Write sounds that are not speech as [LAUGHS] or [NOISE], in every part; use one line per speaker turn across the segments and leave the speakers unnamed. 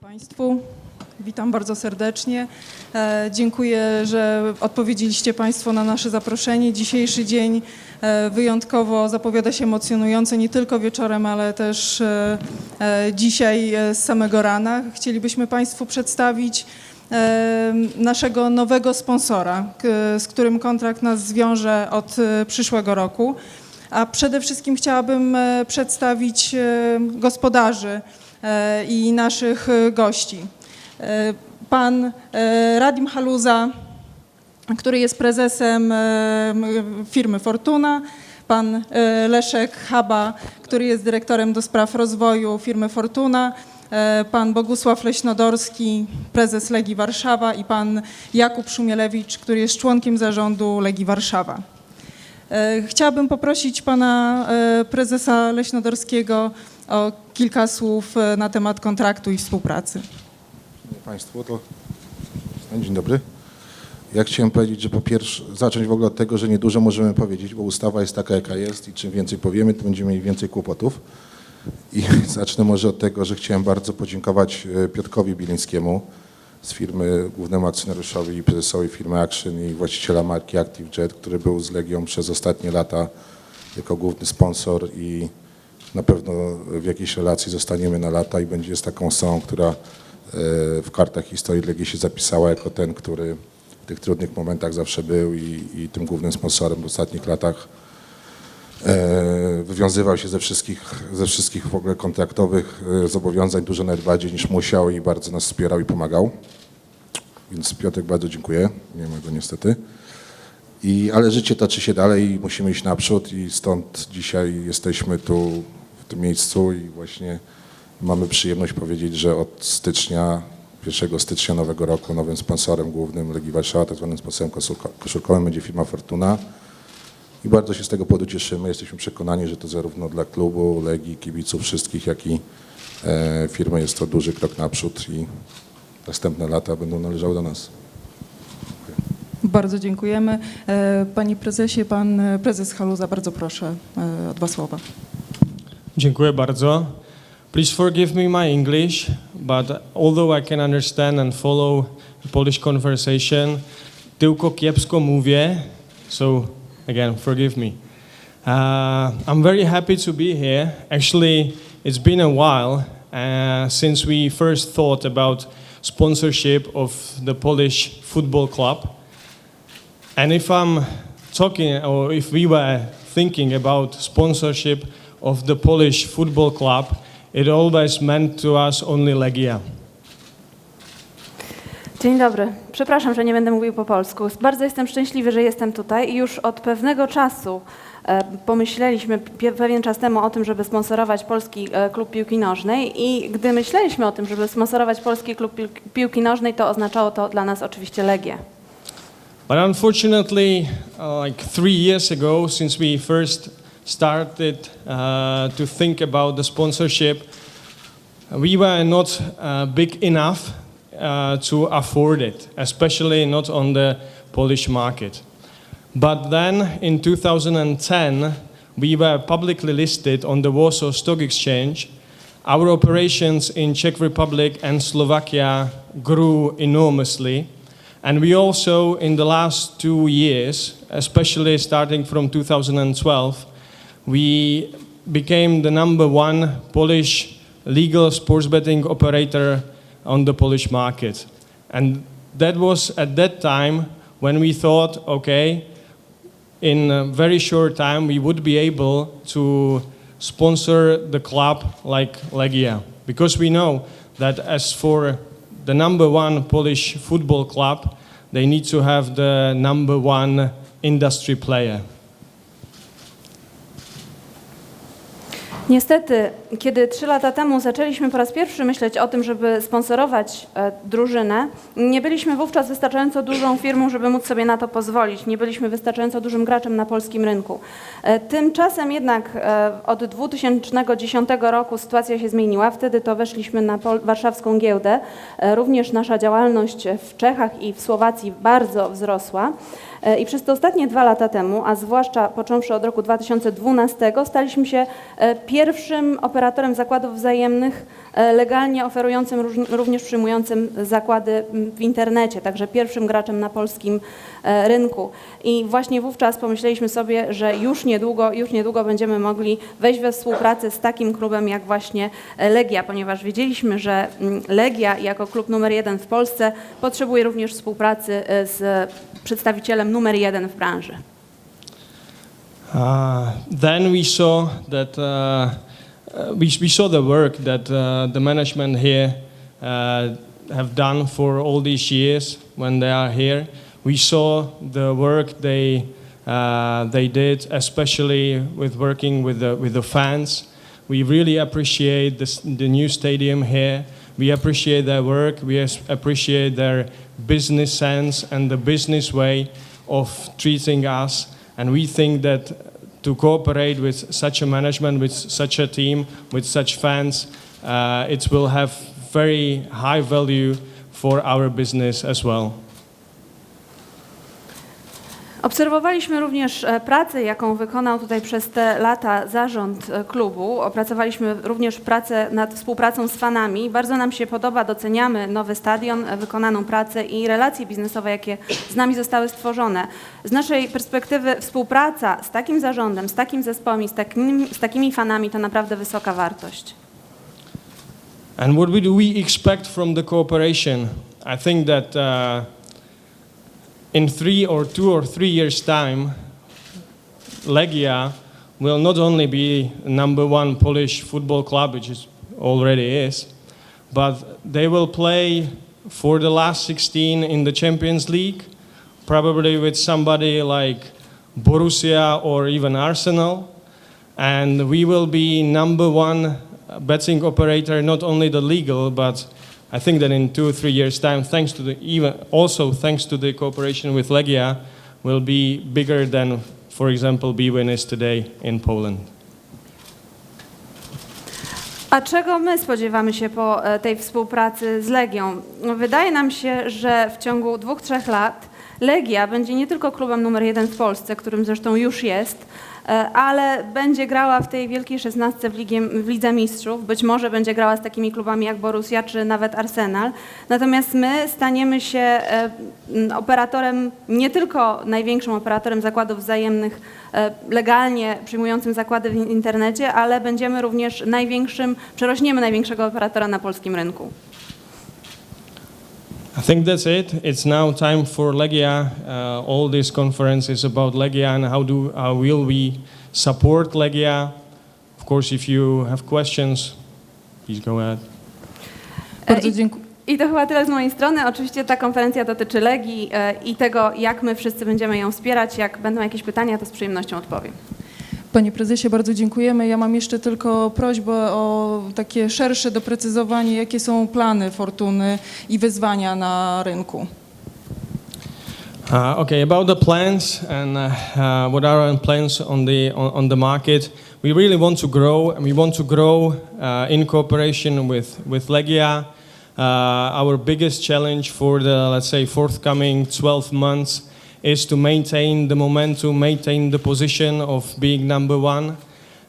Państwu. Witam bardzo serdecznie. E, Dziękuję, że odpowiedzieliście Państwo na nasze zaproszenie. Dzisiejszy dzień e, wyjątkowo zapowiada się emocjonująco, nie tylko wieczorem, ale też e, dzisiaj z samego rana. Chcielibyśmy Państwu przedstawić naszego nowego sponsora, z którym kontrakt nas zwiąże od przyszłego roku. A przede wszystkim chciałabym przedstawić gospodarzy i naszych e, gości. E, Pan e, Radim Haluza, który jest prezesem firmy Fortuna, pan Leszek Haba, który jest dyrektorem do spraw rozwoju firmy Fortuna, pan Bogusław Leśnodorski, prezes Legii Warszawa i pan Jakub Szumielewicz, który jest członkiem zarządu Legii Warszawa. Chciałabym poprosić pana prezesa Leśnodorskiego o kilka słów e, na temat kontraktu i współpracy.
Państwo, to dzień dobry. Ja chciałem powiedzieć, że po pierwsze, zacząć w ogóle od tego, że niedużo możemy powiedzieć, bo ustawa jest taka, jaka jest i czym więcej powiemy, to będziemy mieli więcej kłopotów. I [LAUGHS] zacznę może od tego, że chciałem bardzo podziękować e, Piotrkowi Bilińskiemu z firmy głównemu akcjonariuszowi i prezesowi firmy Action i właściciela marki ActiveJet, który był z Legią przez ostatnie lata jako główny sponsor i na pewno w jakiejś relacji zostaniemy na lata i będzie jest taką osobą, która e, w kartach historii Legii się zapisała jako ten, który w tych trudnych momentach zawsze był i, i tym głównym sponsorem w ostatnich latach e, wywiązywał się ze wszystkich, ze wszystkich w ogóle kontraktowych e, zobowiązań, dużo nawet bardziej niż musiał i bardzo nas wspierał i pomagał. Więc Piotrek bardzo dziękuję, nie ma go niestety. I, ale życie toczy się dalej i musimy iść naprzód i stąd dzisiaj jesteśmy tu tym miejscu i właśnie mamy przyjemność powiedzieć, że od stycznia, 1 stycznia nowego roku nowym sponsorem głównym Legii Warszawa, tak zwanym sponsorem koszulko- koszulkowym będzie firma Fortuna. I bardzo się z tego powodu cieszymy. Jesteśmy przekonani, że to zarówno dla klubu, Legii, kibiców wszystkich, jak i e, firmy jest to duży krok naprzód i następne lata będą należały do nas.
Bardzo dziękujemy. E, Panie prezesie, pan prezes Haluza, bardzo proszę e, o dwa słowa.
Dziękuję bardzo. Please forgive me my English, but although I can understand and follow the Polish conversation, tylko kiepsko mówię, so again, forgive me. Uh, I'm very happy to be here. Actually, it's been a while uh, since we first thought about sponsorship of the Polish football club. And if I'm talking, or if we were thinking about sponsorship of the Polish football club, it always meant to us only Legia.
Dzień dobry. Przepraszam, że nie będę mówił po polsku. Bardzo jestem szczęśliwy, że jestem tutaj i już od pewnego czasu e, pomyśleliśmy pewien czas temu o tym, żeby sponsorować polski e, klub piłki nożnej i gdy myśleliśmy o tym, żeby sponsorować polski klub pił- piłki nożnej, to oznaczało to dla nas oczywiście Legię.
But unfortunately, uh, like three years ago, since we first started uh, to think about the sponsorship, we were not uh, big enough uh, to afford it, especially not on the Polish market. But then in 2010, we were publicly listed on the Warsaw Stock Exchange. Our operations in Czech Republic and Slovakia grew enormously. And we also, in the last two years, especially starting from 2012, we became the number one Polish legal sports betting operator on the Polish market. And that was at that time when we thought, okay, in a very short time we would be able to sponsor the club like Legia. Because we know that as for the number one Polish football club, they need to have the number one industry player.
Niestety, kiedy trzy lata temu zaczęliśmy po raz pierwszy myśleć o tym, żeby sponsorować e, drużynę, nie byliśmy wówczas wystarczająco dużą firmą, żeby móc sobie na to pozwolić. Nie byliśmy wystarczająco dużym graczem na polskim rynku. E, tymczasem jednak e, od 2010 roku sytuacja się zmieniła. Wtedy to weszliśmy na warszawską giełdę. Również nasza działalność w Czechach i w Słowacji bardzo wzrosła. I przez te ostatnie dwa lata temu, a zwłaszcza począwszy od roku 2012, staliśmy się e, pierwszym operatorem zakładów wzajemnych e, legalnie oferującym, również przyjmującym zakłady w internecie, także pierwszym graczem na polskim e, rynku. I właśnie wówczas pomyśleliśmy sobie, że już niedługo, już niedługo będziemy mogli wejść we współpracę z takim klubem jak właśnie Legia, ponieważ wiedzieliśmy, że Legia jako klub numer jeden w Polsce potrzebuje również współpracy z przedstawicielem branży.
Uh, then we saw that uh, we, we saw the work that uh, the management here uh, have done for all these years when they are here. We saw the work they uh, they did, especially with working with the with the fans. We really appreciate this, the new stadium here. We appreciate their work. We appreciate their business sense and the business way of treating us. And we think that to cooperate with such a management, with such a team, with such fans, uh, it will have very high value for our business as well.
Obserwowaliśmy również e, pracę, jaką wykonał tutaj przez te lata zarząd e, klubu. Opracowaliśmy również pracę nad współpracą z fanami. Bardzo nam się podoba, doceniamy nowy stadion, e, wykonaną pracę i relacje biznesowe, jakie z nami zostały stworzone. Z naszej perspektywy współpraca z takim zarządem, z takim zespołem z, takim, z takimi fanami to naprawdę wysoka wartość.
And what do we expect from the cooperation? I think that uh, in three or two or three years' time, Legia will not only be number one Polish football club, which is already is, but they will play for the last 16 in the Champions League, probably with somebody like Borussia or even Arsenal. And we will be number one betting operator, not only the legal, but I think that in two or three years' time, thanks to the even also thanks to the cooperation with Legia, will be bigger than, for example, Bwin is today in Poland.
A czego my spodziewamy się po e, tej współpracy z Legią? Wydaje nam się, że w ciągu dwóch, trzech lat Legia będzie nie tylko klubem numer jeden w Polsce, którym zresztą już jest, ale będzie grała w tej wielkiej szesnastce w, w Lidze Mistrzów. Być może będzie grała z takimi klubami jak Borussia czy nawet Arsenal. Natomiast my staniemy się e, operatorem, nie tylko największym operatorem zakładów wzajemnych, e, legalnie przyjmującym zakłady w internecie, ale będziemy również największym, przerośniemy największego operatora na polskim rynku.
I think that's it. It's now time for Legia. Uh, all this conference is about Legia and how do how will we support Legia. Of course, if you have questions, please go ahead.
Bardzo
i-
dziękuję.
I to chyba tyle z mojej strony. Oczywiście ta konferencja dotyczy Legii e, i tego, jak my wszyscy będziemy ją wspierać. Jak będą jakieś pytania, to z przyjemnością odpowiem.
Panie prezesie, bardzo dziękujemy. Ja mam jeszcze tylko prośbę o takie szersze doprecyzowanie, jakie są plany Fortuny i wyzwania na rynku.
Uh, okay, about the plans and uh, uh, what are our plans on the on, on the market? We really want to grow, and we want to grow uh, in cooperation with with Legia. Uh, our biggest challenge for the let's say forthcoming 12 months is to maintain the momentum, maintain the position of being number one,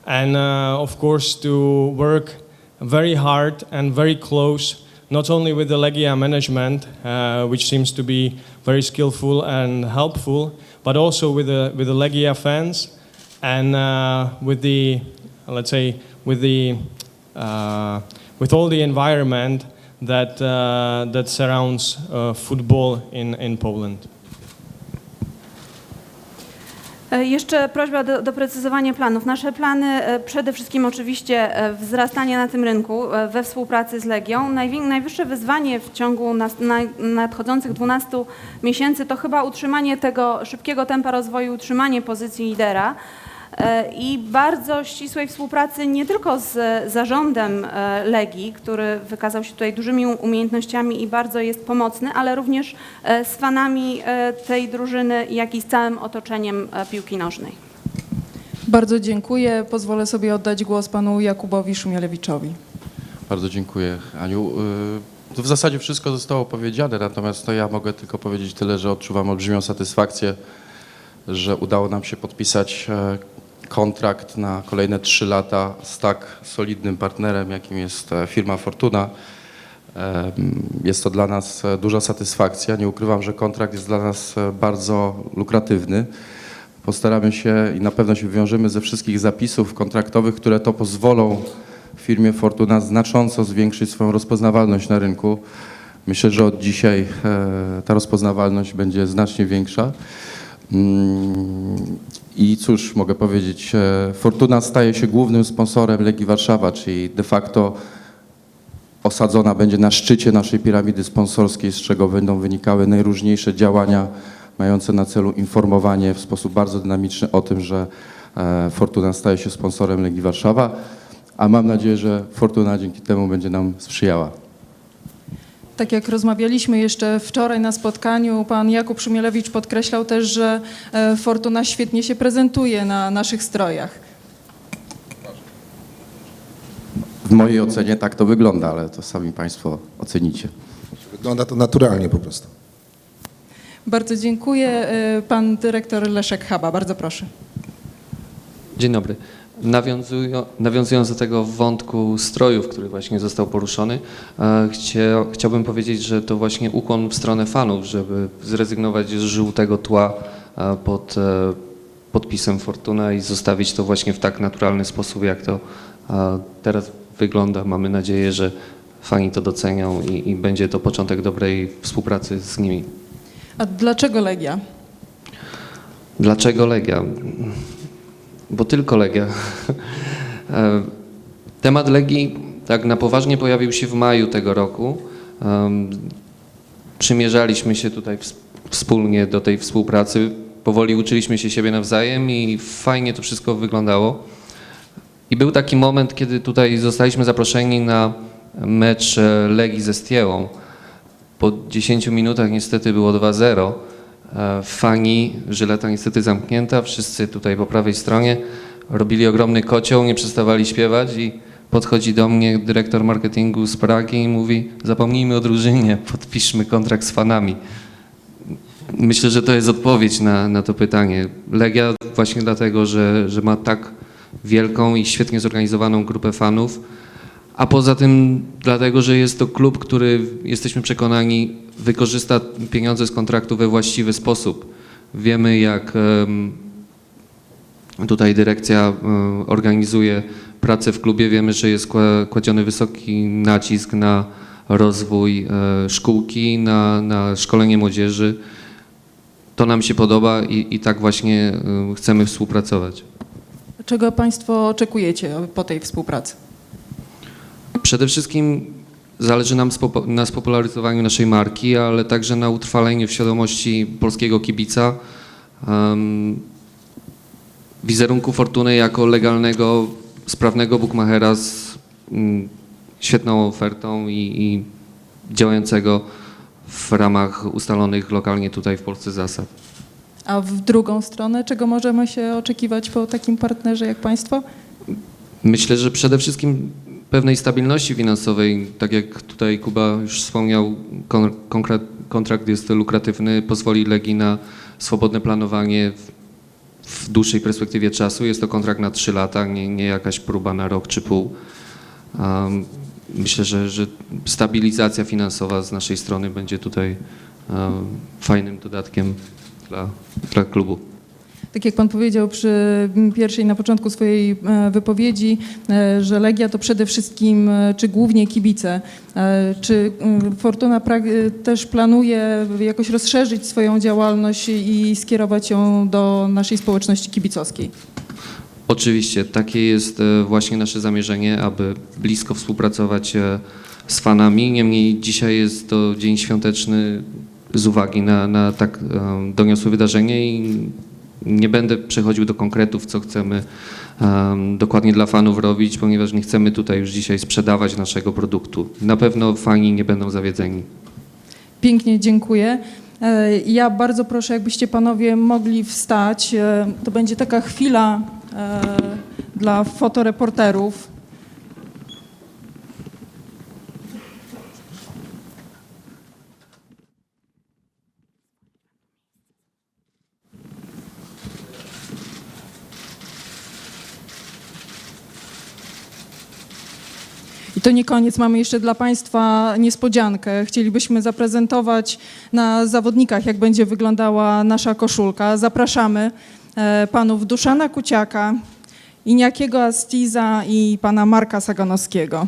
and uh, of course to work very hard and very close, not only with the Legia management, uh, which seems to be very skillful and helpful, but also with the with the Legia fans and uh, with the let's say with the uh, with all the environment that uh, that surrounds uh, football in in Poland.
E, Jeszcze prośba do doprecyzowania planów. Nasze plany e, przede wszystkim oczywiście e, wzrastanie na tym rynku we współpracy z Legią. Najwyższe wyzwanie w ciągu nadchodzących 12 miesięcy to chyba utrzymanie tego szybkiego tempa rozwoju, utrzymanie pozycji lidera. E, i bardzo ścisłej współpracy nie tylko z zarządem e, Legii, który wykazał się tutaj dużymi umiejętnościami i bardzo jest pomocny, ale również e, z fanami tej drużyny, jak i z całym otoczeniem piłki nożnej.
Bardzo dziękuję. Pozwolę sobie oddać głos panu Jakubowi Szumielewiczowi.
Bardzo dziękuję, Aniu. To W zasadzie wszystko zostało powiedziane, natomiast to ja mogę tylko powiedzieć tyle, że odczuwam olbrzymią satysfakcję że udało nam się podpisać kontrakt na kolejne trzy lata z tak solidnym partnerem, jakim jest e, firma Fortuna. Jest to dla nas e, duża satysfakcja. Nie ukrywam, że kontrakt jest dla nas e, bardzo lukratywny. Postaramy się i na pewno się wywiążemy ze wszystkich zapisów kontraktowych, które to pozwolą firmie Fortuna znacząco zwiększyć swoją rozpoznawalność na rynku. Myślę, że od dzisiaj ta rozpoznawalność będzie znacznie większa. Mm, I cóż mogę powiedzieć, e, Fortuna staje się głównym sponsorem Legii Warszawa, czyli de facto osadzona będzie na szczycie naszej piramidy sponsorskiej, z czego będą wynikały najróżniejsze działania mające na celu informowanie w sposób bardzo dynamiczny o tym, że e, Fortuna staje się sponsorem Legii Warszawa, a mam nadzieję, że Fortuna dzięki temu będzie nam sprzyjała.
Tak jak rozmawialiśmy jeszcze wczoraj na spotkaniu, pan Jakub Szumielewicz podkreślał też, że e, Fortuna świetnie się prezentuje na naszych strojach.
W mojej ocenie tak to wygląda, ale to sami Państwo ocenicie.
Wygląda to naturalnie po prostu.
Bardzo dziękuję. E, Pan dyrektor Leszek Chaba, bardzo proszę.
Dzień dobry. Nawiązują, nawiązując do tego wątku strojów, który właśnie został poruszony, e, chcia, chciałbym powiedzieć, że to właśnie ukłon w stronę fanów, żeby zrezygnować z żółtego tła e, pod e, podpisem Fortuna i zostawić to właśnie w tak naturalny sposób, jak to teraz wygląda. Mamy nadzieję, że fani to docenią i, i będzie to początek dobrej współpracy z nimi.
A dlaczego Legia?
Dlaczego Legia? Bo tylko Legia. Temat Legii tak na poważnie pojawił się w maju tego roku. Przymierzaliśmy się tutaj ws- wspólnie do tej współpracy. Powoli uczyliśmy się siebie nawzajem i fajnie to wszystko wyglądało. I był taki moment, kiedy tutaj zostaliśmy zaproszeni na mecz Legii ze Stiełą. Po 10 minutach niestety było 2-0. E, Fani, żyleta niestety zamknięta, wszyscy tutaj po prawej stronie robili ogromny kocioł, nie przestawali śpiewać i podchodzi do mnie dyrektor marketingu z Pragi i mówi zapomnijmy o drużynie, [LAUGHS] podpiszmy kontrakt z fanami. Myślę, że to jest odpowiedź na, na to pytanie. Legia właśnie dlatego, że, że ma tak wielką i świetnie zorganizowaną grupę fanów, a poza tym dlatego, że jest to klub, który jesteśmy przekonani wykorzysta pieniądze z kontraktu we właściwy sposób. Wiemy jak tutaj dyrekcja organizuje pracę w klubie, wiemy, że jest kła- kładziony wysoki nacisk na rozwój e, szkółki, na, na szkolenie młodzieży. To nam się podoba i, i tak właśnie em, chcemy współpracować.
Czego Państwo oczekujecie po tej współpracy?
Przede wszystkim zależy nam na spopularyzowaniu naszej marki, ale także na utrwaleniu w świadomości polskiego kibica em, wizerunku Fortuny jako legalnego, sprawnego bookmachera z mm, świetną ofertą i, i działającego w ramach ustalonych lokalnie tutaj w Polsce zasad.
A w drugą stronę, czego możemy się oczekiwać po takim partnerze jak Państwo?
Myślę, że przede wszystkim pewnej stabilności finansowej, tak jak tutaj Kuba już wspomniał, kon- kontrakt jest lukratywny, pozwoli Legii na swobodne planowanie w, w dłuższej perspektywie czasu. Jest to kontrakt na trzy lata, nie, nie jakaś próba na rok czy pół. Um, myślę, że, że stabilizacja finansowa z naszej strony będzie tutaj um, fajnym dodatkiem dla, dla klubu.
Tak jak Pan powiedział przy pierwszej, na początku swojej e, wypowiedzi, e, że Legia to przede wszystkim, e, czy głównie kibice. Czy Fortuna też planuje jakoś rozszerzyć swoją działalność i skierować ją do naszej społeczności kibicowskiej?
Oczywiście, takie jest właśnie nasze zamierzenie, aby blisko współpracować z fanami. Niemniej dzisiaj jest to dzień świąteczny z uwagi na, na tak doniosłe wydarzenie i nie będę przechodził do konkretów, co chcemy em, dokładnie dla fanów robić, ponieważ nie chcemy tutaj już dzisiaj sprzedawać naszego produktu. Na pewno fani nie będą zawiedzeni.
Pięknie dziękuję. E, Ja bardzo proszę, jakbyście panowie mogli wstać. E, To będzie taka chwila e, dla fotoreporterów. I to nie koniec, mamy jeszcze dla Państwa niespodziankę. Chcielibyśmy zaprezentować na zawodnikach, jak będzie wyglądała nasza koszulka. Zapraszamy e, panów Duszana Kuciaka, Iniakiego Astiza i pana Marka Saganowskiego.